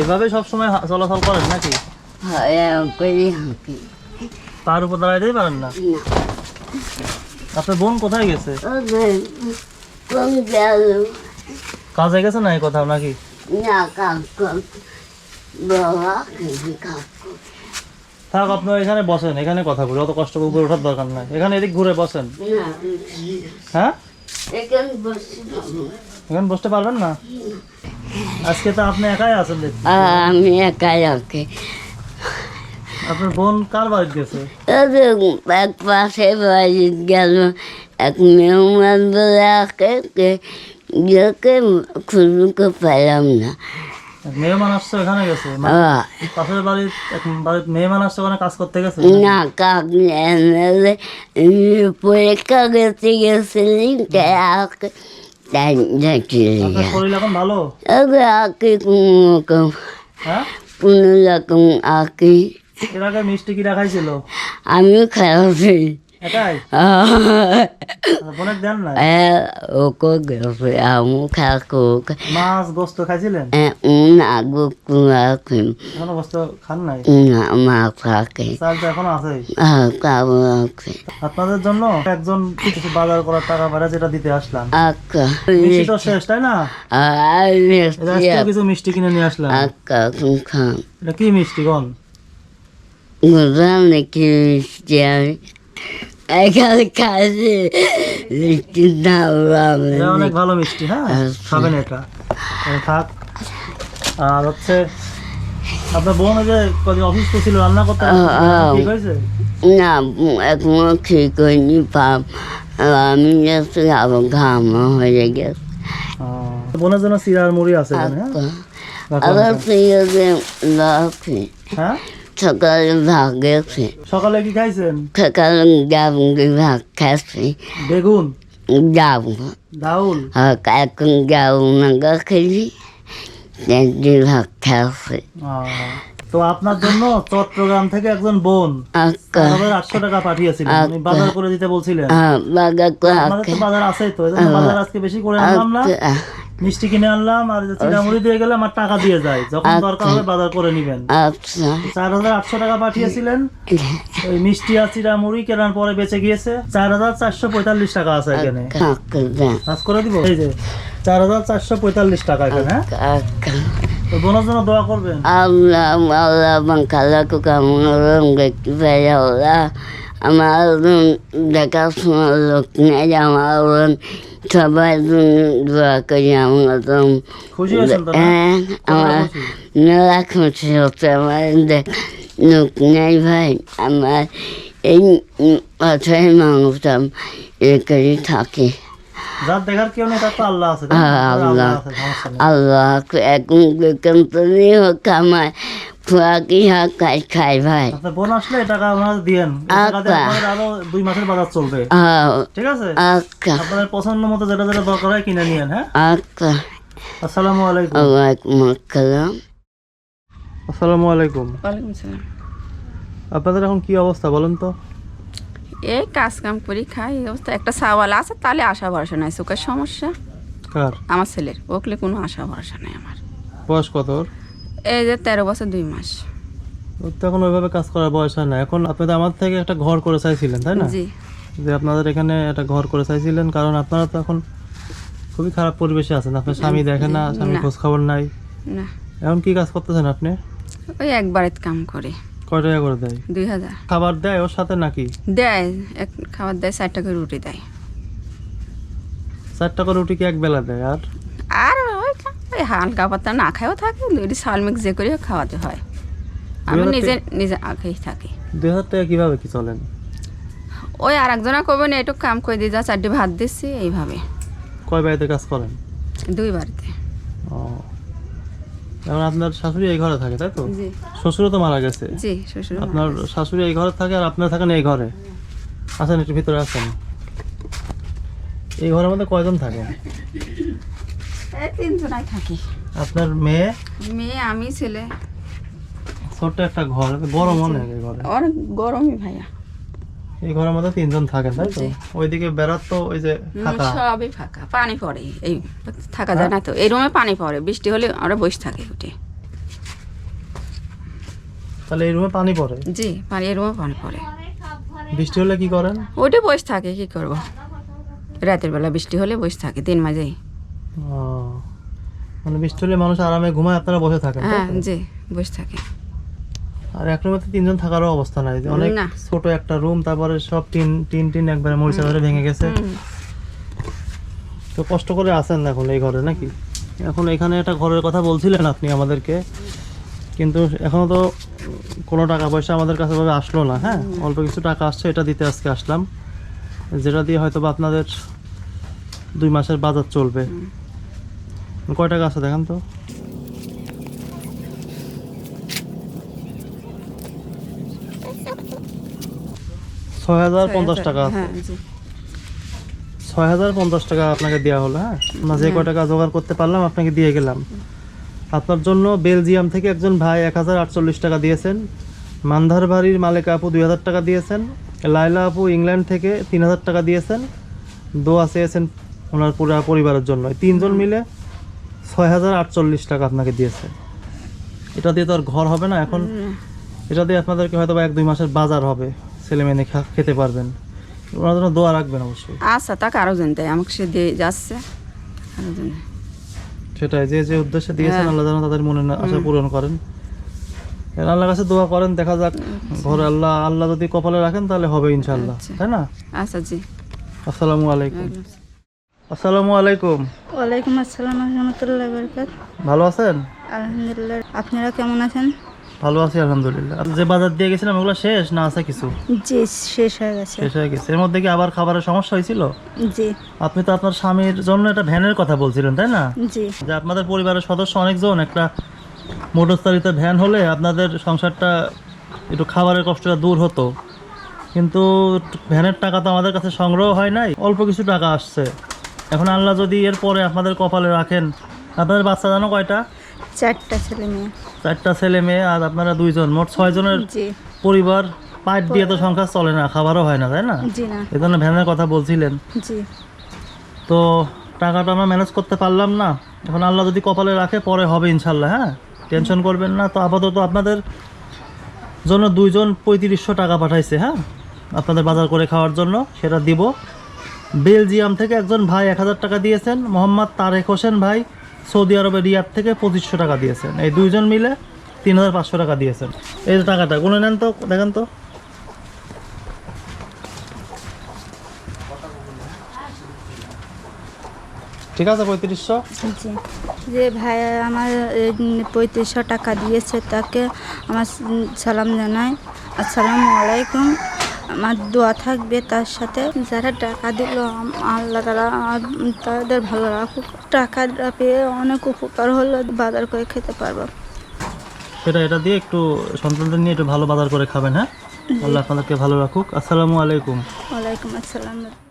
এভাবে সবসময় চলাচল করেন নাকি? হ্যাঁ তার উপর দাঁড়াইতেই পারেন না? আপনার বোন কোথায় গেছে? কাজে গেছে না এই কোথাও নাকি? থাক আপনার এখানে বসেন এখানে কথা বলি অত কষ্ট করে উপরে ওঠার দরকার নাই। এখানে এদিক ঘুরে বসেন। হ্যাঁ? এখানে বসতে পারবেন না। আজকে তো আপনি একাই আছেন আমি একাই ওকে আপনার বোন কার বাড়িতে গেছে? এক পাশে বাড়ি গেল এক মেহমান বলে আকে যাকে খুলুকে পেলাম না। মেহমান আসছে ওখানে গেছে? পাশের বাড়ির এক বাড়ির মেহমান আসছে ওখানে কাজ করতে গেছে? না কাক পরীক্ষা করতে গেছিলি আপনার শরীর এখন ভালো? ওকে আকে কোনো রকম হ্যাঁ? কোনো রকম আকে। এর আগে মিষ্টি কি রাখাইছিল আমিও খারাপই মাছ গোস্ত খাইছিলেন? না গোস্ত খান নাই? না মা খাকে। চাল এখনও আছে আপনাদের জন্য একজন কিছু বাজার করার টাকা ভাড়া যেটা দিতে আসলাম। শেষ তাই না? কিছু মিষ্টি কিনে নিয়ে আসলাম। খান এটা কি মিষ্টি কোন? গোদাম নাকি মিষ্টি আমি এখানে অনেক ভালো মিষ্টি হ্যাঁ? খাবেন এটা। থাক। আর হচ্ছে আপনার বোন যে কদিন অসুস্থ ছিল রান্না করতে ঠিক হয়েছে না এখনও ঠিক হয়নি আমি যাচ্ছি আবার ঘাম হয়ে গেছে। বোনের জন্য সিরার মুড়ি আছে হ্যাঁ? রাখলাম আবার হ্যাঁ? সকালে ভাগ গেছে সকালে কি খাইছেন? সকালে যাব ভাগ খাচ্ছি বেগুন? যাব ডাউল? আর এখন যাব না খেলি খাচ্ছি আহ, তো আপনার জন্য চট্টগ্রাম থেকে একজন বোন আটশো টাকা পাঠিয়েছিলেন। উনি বাজার করে দিতে বলছিলেন। বাগা বাজার আছেই তো বাজার আজকে বেশি করে আনলাম না। মিষ্টি কিনে আনলাম আর যে চিড়ামুড়ি দিয়ে গেলাম আর টাকা দিয়ে যায় যখন দরকার হবে বাজার করে নিবেন আচ্ছা চার হাজার আটশো টাকা পাঠিয়েছিলেন ওই মিষ্টি আর চিড়ামুড়ি কেনার পরে বেঁচে গিয়েছে চার হাজার চারশো পঁয়তাল্লিশ টাকা আছে এখানে কাজ করে দিব এই যে চার হাজার চারশো পঁয়তাল্লিশ টাকা এখানে হ্যাঁ বোনের জন্য দোয়া করবেন Allah Allah bangkalaku kamu orang baik Allah আমার দেখাশোনা লোক নেই আমার সবাই দোয়া করি আমার হ্যাঁ আমার? মেলা খুশি হচ্ছে আমার লোক নেই ভাই আমার এই কথাই মানুষটা এ করে থাকে আল্লাহ আল্লাহ। এখন কোম্পানি হোক হাক খাই খাই ভাই। বোন আসলে টাকা আপনারা দিয়েন। এই টাকা দিয়ে আচ্ছা। আপনাদের আরও দুই মাসের বাজার চলবে। ঠিক আছে? আপনাদের পছন্দ মতো যেটা যেটা দরকার হয় কিনে নিয়েন হ্যাঁ? আসসালামু আলাইকুম। ওয়ালাইকুম আসসালাম। আসসালামু আলাইকুম। ওয়ালাইকুম সালাম। আপনাদের এখন কি অবস্থা বলেন তো? এই কাজ কাম করি খাই এই অবস্থা। একটা সাওয়াল আছে তাহলে আশা ভরসা নাই চোখের সমস্যা। কার? আমার ছেলের ওকলে কোনো আশা ভরসা নাই আমার। বয়স কত ওর? এই যে তেরো বছর দুই মাস। এখন ওইভাবে কাজ করার বয়স হয় না। এখন আপনাদের আমার থেকে একটা ঘর করে চাইছিলেন তাই না? জি। যে আপনাদের এখানে একটা ঘর করে চাইছিলেন কারণ আপনারা তো এখন খুবই খারাপ পরিবেশে আছেন। আপনার স্বামী দেখে না স্বামী খোঁজ খবর নাই। না। এখন কি কাজ করতেছেন আপনি? ওই একবারে কাম করে। কয় টাকা করে দেয়? দুই হাজার। খাবার দেয় ওর সাথে নাকি? দেয় এক খাবার দেয় ষাট টাকা রুটি দেয়। চার টাকা রুটি কি এক বেলা দেয় আর? ওই হালকা পাতা না খায়ও থাকে সাল মিক্স যে করে খাওয়াতে হয়। আমি নিজে নিজে আখেই থাকি। দুই হাজার টাকা কীভাবে কি চলেন? ওই আর একজনা করবেন একটু কাম করে দিয়ে যা চারটে ভাত দিচ্ছি এইভাবে। কয় বাড়িতে কাজ করেন? দুই বাড়িতে। ও। এখন আপনার শাশুড়ি এই ঘরে থাকে তাই তো? জি। শ্বশুরও তো মারা গেছে? জি শ্বশুর আপনার শাশুড়ি এই ঘরে থাকে আর আপনার থাকেন এই ঘরে? আসেন একটু ভিতরে আসেন এই ঘরের মধ্যে কয়জন থাকেন? এই তিনজনাই থাকি। আপনার মেয়ে? মেয়ে আমি ছেলে। ছোট্ট একটা ঘর বড় মনে হয় ঘরে। অনেক গরমই ভাইয়া। এই ঘরের মধ্যে তিনজন থাকেন তাই তো? ওইদিকে তো ওই যে ফাঁকা। সবই ফাঁকা পানি পড়ে এই থাকা যায় না তো। এই রুমে পানি পড়ে বৃষ্টি হলে আমরা বসে থাকি উঠে। তাহলে এই রুমে পানি পড়ে? জি পানি এরমও পানি পড়ে। বৃষ্টি হলে কি করেন? ওইটা বসে থাকে কি করব? রাতের বেলা বৃষ্টি হলে বসে থাকে তিন মাঝেই ও, মানে বৃষ্টি হলে মানুষ আরামে ঘুমায় আপনারা বসে থাকেন হ্যাঁ জি বসে থাকে। আর এক রুমে তিনজন থাকারও অবস্থা নাই। অনেক ছোট একটা রুম তারপরে সব টিন টিন টিন একবারে মরিচা ধরে ভেঙে গেছে। তো কষ্ট করে আছেন এখন এই ঘরে নাকি? এখন এখানে একটা ঘরের কথা বলছিলেন আপনি আমাদেরকে কিন্তু এখনও তো কোনো টাকা পয়সা আমাদের কাছে ভাবে আসলো না হ্যাঁ? অল্প কিছু টাকা আসছে এটা দিতে আজকে আসলাম। যেটা দিয়ে হয়তো বা আপনাদের দুই মাসের বাজার চলবে। কয় টাকা আছে দেখেন তো। ছয় হাজার পঞ্চাশ টাকা আছে। হ্যাঁ ছয় হাজার পঞ্চাশ টাকা আপনাকে দেওয়া হলো হ্যাঁ? আমরা যে কয় টাকা জোগাড় করতে পারলাম আপনাকে দিয়ে গেলাম। আপনার জন্য বেলজিয়াম থেকে একজন ভাই এক হাজার আটচল্লিশ টাকা দিয়েছেন। মান্ধার বাড়ির মালিকা আপু দুই হাজার টাকা দিয়েছেন। লাইলা আপু ইংল্যান্ড থেকে তিন হাজার টাকা দিয়েছেন। দোয়া চেয়েছেন ওনার পুরো পরিবারের জন্য। তিনজন মিলে ছয় হাজার আটচল্লিশ টাকা আপনাকে দিয়েছে। এটা দিয়ে তো আর ঘর হবে না এখন। এটা দিয়ে আপনাদেরকে হয়তো এক দুই মাসের বাজার হবে। ছেলে মেয়ে খেতে পারবেন। ওনার জন্য দোয়া রাখবেন অবশ্যই। আচ্ছা তাকে আরও জন দেয়। আমাকে সে দিয়ে যাচ্ছে। আরও জন সেটাই যে যে উদ্দেশ্যে দিয়েছেন হ্যাঁ। আল্লাহ যেন তাদের মনে আশা পূরণ করেন। আল্লাহর কাছে দোয়া করেন দেখা যাক। ঘরে আল্লাহ আল্লাহ যদি কপালে রাখেন তাহলে হবে ইনশাল্লাহ আচ্ছা। তাই না? আচ্ছা জি। আসসালামু আলাইকুম। আসসালামু আলাইকুম। ওয়ালাইকুম আসসালাম রহমতুল্লাহ বরকাত। ভালো আছেন? আলহামদুলিল্লাহ। আপনারা কেমন আছেন? ভালো আছি আলহামদুলিল্লাহ। যে বাজার দিয়ে গেছিলাম ওগুলো শেষ না আছে কিছু? জি শেষ হয়ে গেছে। শেষ হয়ে গেছে। এর মধ্যে কি আবার খাবারের সমস্যা হয়েছিল? জি। আপনি তো আপনার স্বামীর জন্য একটা ভ্যানের কথা বলছিলেন তাই না? জি। যে আপনাদের পরিবারের সদস্য অনেকজন একটা মোটর চালিত ভ্যান হলে আপনাদের সংসারটা একটু খাবারের কষ্টটা দূর হতো। কিন্তু ভ্যানের টাকা তো আমাদের কাছে সংগ্রহ হয় নাই অল্প কিছু টাকা আসছে। এখন আল্লাহ যদি এর পরে আপনাদের কপালে রাখেন আপনাদের বাচ্চা জানো কয়টা? চারটা ছেলে মেয়ে। চারটা ছেলে মেয়ে আর আপনারা দুইজন মোট ছয়জনের জি। পরিবার পাইপ দিয়ে তো সংসার চলে না খাবারও হয় না তাই না? এই জন্য ভ্যানের কথা বলছিলেন। তো টাকাটা আমরা ম্যানেজ করতে পারলাম না। এখন আল্লাহ যদি কপালে রাখে পরে হবে ইনশাল্লাহ হ্যাঁ? টেনশন করবেন না। তো আপাতত আপনাদের জন্য দুইজন পঁয়ত্রিশশো টাকা পাঠাইছে হ্যাঁ? আপনাদের বাজার করে খাওয়ার জন্য সেটা দিব। বেলজিয়াম থেকে একজন ভাই এক হাজার টাকা দিয়েছেন, মোহাম্মদ তারেক হোসেন ভাই সৌদি আরবের রিয়াদ থেকে পঁচিশশো টাকা দিয়েছেন। এই দুইজন মিলে তিন হাজার পাঁচশো টাকা দিয়েছেন। এই টাকাটা, গুনে নেন তো, দেখেন তো। ঠিক আছে, পঁয়ত্রিশশো? যে ভাই আমার পঁয়ত্রিশশো টাকা দিয়েছে তাকে আমার সালাম জানাই। আসসালামু আলাইকুম। আমার দোয়া থাকবে তার সাথে। যারা টাকা দিল আল্লাহ তারা তাদের ভালো রাখুক। টাকা পেয়ে অনেক উপকার হলো বাজার করে খেতে পারব। সেটা এটা দিয়ে একটু সন্তানদের নিয়ে একটু ভালো বাজার করে খাবেন হ্যাঁ? আল্লাহ আপনাদেরকে ভালো রাখুক। আসসালামু আলাইকুম। ওয়ালাইকুম আসসালাম।